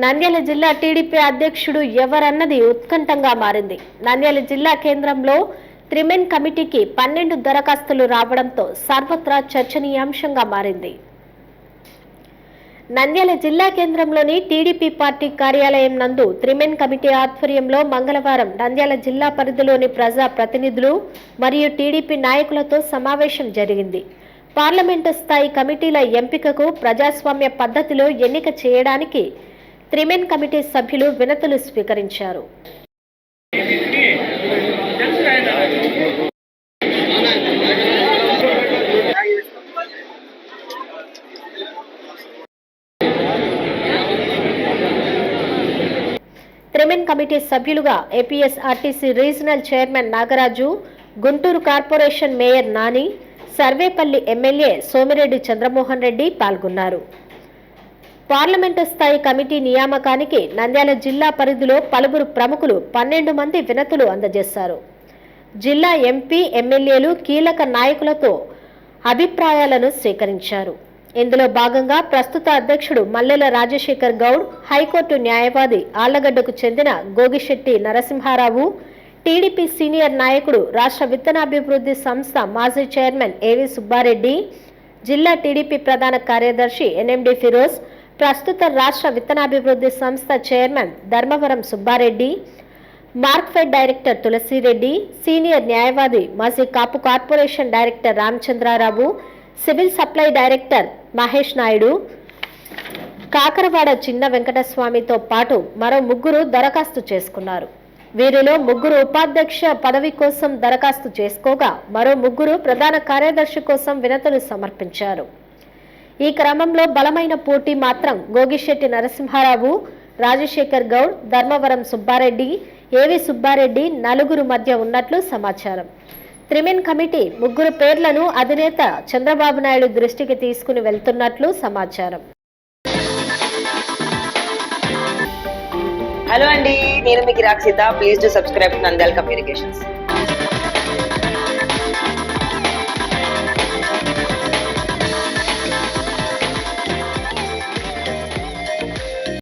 నంద్యాల జిల్లా టీడీపీ అధ్యక్షుడు ఎవరన్నది ఉత్కంఠంగా మారింది. నంద్యాల జిల్లా కేంద్రంలో త్రిమెన్ కమిటీకి పన్నెండు దరఖాస్తులు రావడంతో సర్వత్రా చర్చనీయాంశంగా మారింది. నంద్యాల జిల్లా కేంద్రంలోని టీడీపీ పార్టీ కార్యాలయం నందు త్రిమెన్ కమిటీ ఆధ్వర్యంలో మంగళవారం నంద్యాల జిల్లా పరిధిలోని ప్రజా ప్రతినిధులు మరియు టీడీపీ నాయకులతో సమావేశం జరిగింది. పార్లమెంటు స్థాయి కమిటీల ఎంపికకు ప్రజాస్వామ్య పద్ధతిలో ఎన్నిక చేయడానికి త్రిమెన్ కమిటీ సభ్యులు వినతులు స్వీకరించారు. త్రిమెన్ కమిటీ సభ్యులుగా APSRTC regional chairman Nagaraju Guntur corporation mayor Nani Sarvepalli MLA Somireddy Chandramohan Reddy పాల్గొన్నారు. పార్లమెంటు స్థాయి కమిటీ నియామకానికి నంద్యాల జిల్లా పరిధిలో పలువురు ప్రముఖులు పన్నెండు మంది వినతులు అందజేశారు. జిల్లా ఎంపీ ఎమ్మెల్యేలు కీలక నాయకులతో అభిప్రాయాలను స్వీకరించారు. ఇందులో భాగంగా ప్రస్తుత అధ్యక్షుడు మల్లెల రాజశేఖర్ గౌడ్ హైకోర్టు న్యాయవాది ఆళ్ళగడ్డకు చెందిన గోగిశెట్టి నరసింహారావు టీడీపీ సీనియర్ నాయకుడు రాష్ట్ర విత్తనాభివృద్ధి సంస్థ మాజీ చైర్మన్ ఏవి సుబ్బారెడ్డి జిల్లా టీడీపీ ప్రధాన కార్యదర్శి ఎన్ఎండి ఫిరోజ్ ప్రస్తుత రాష్ట్ర విత్తనాభివృద్ధి సంస్థ chairman Dharmavaram Subbareddy Markfed director Tulasireddy senior న్యాయవాది మాజీ Kapu corporation director Ramachandrarao civil supply director Mahesh Naidu Kakaravada Chinna వెంకటస్వామితో పాటు మరో ముగ్గురు దరఖాస్తు చేసుకున్నారు. వీరిలో ముగ్గురు ఉపాధ్యక్ష పదవి కోసం దరఖాస్తు చేసుకోగా మరో ముగ్గురు ప్రధాన కార్యదర్శి కోసం వినతులు సమర్పించారు. ఈ క్రమంలో బలమైన పోటీ మాత్రం గోగిశెట్టి నరసింహారావు రాజశేఖర్ గౌడ్ ధర్మవరం సుబ్బారెడ్డి ఏవి సుబ్బారెడ్డి నలుగురు మధ్య ఉన్నట్లు సమాచారం. త్రిమెన్ కమిటీ ముగ్గురు పేర్లను అధినేత చంద్రబాబు నాయుడు దృష్టికి తీసుకుని వెళ్తున్నట్లు సమాచారం. హలో అండి నేను మీకు Rakshita please to subscribe Nandyala communications